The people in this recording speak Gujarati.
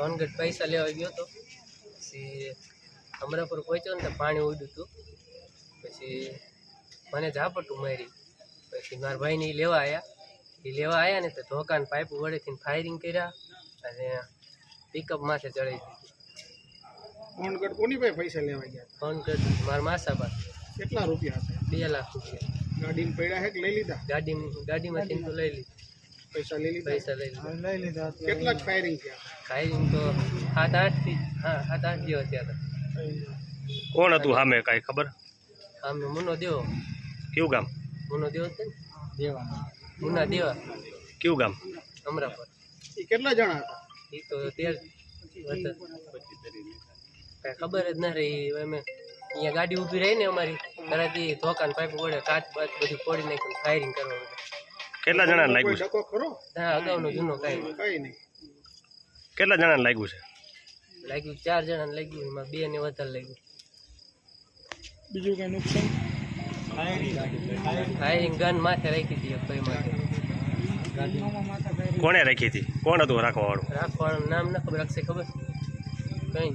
સોનગઢ પૈસા લેવા ગયો હતો પછી અમરાપુર પહોંચ્યો ને પાણી ઉડ્યું હતું પછી મને ઝાપટું મારી. પછી મારા ભાઈને એ લેવા આવ્યા એ લેવા આવ્યા ને તો ધોકાને પાઇપ વડેથી ફાયરિંગ કર્યા અને પિકઅપ માથે ચડાવી દીધી. કોની પાસે પૈસા લેવા ગયા સોનગઢ મારા માસાબા કેટલા રૂપિયા હતા? બે લાખ રૂપિયા. ગાડીમાં પડ્યા હે કે લઈ લીધા? ગાડી ગાડીમાંથી તો લઈ લીધી. પૈસા લઈ લીધા? પૈસા લઈ લીધા. લઈ લીધા કેટલા ફાયરિંગ થયા? ફાયરિંગ તો સાત આઠથી હા સાત આઠ જેવા થયા હતા. કોણ હતું સામે કાંઈ ખબર? હામે મુનો દેવો. કયું ગામ? મુનો દેવો છે ને? દેવા. મુના દેવા. કયું ગામ? અમરાપર. એ કેટલા જણા હતા? એ તો તેર કાંઈ ખબર જ ના રહી. અમે અહીંયા ગાડી ઊભી રહી ને અમારી. તરત એ ધોકાન પાઇપ વડે કાચ બાચ બધું ફોડી નાખ્યું ફાયરિંગ કરવા માંડ્યા. કેટલા જણાને લાગ્યું છે? ડકો ખરો? હા અગાઉનો જૂનો કાંઈ. કઈ નહીં. કેટલા જણાને લાગ્યું છે? લાગ્યું ચાર જણાને લાગ્યું એમાં બે ને વધારે લાગ્યું. બીજું કઈ નુકસાન? ફાયરિંગ ગન માથે રાખી હતી ભાઈ માથે કોણે રાખી હતી? કોણ હતું રાખવાવાળું? રાખવાનું નામ ના ખબર રાખશે ખબર? કઈ.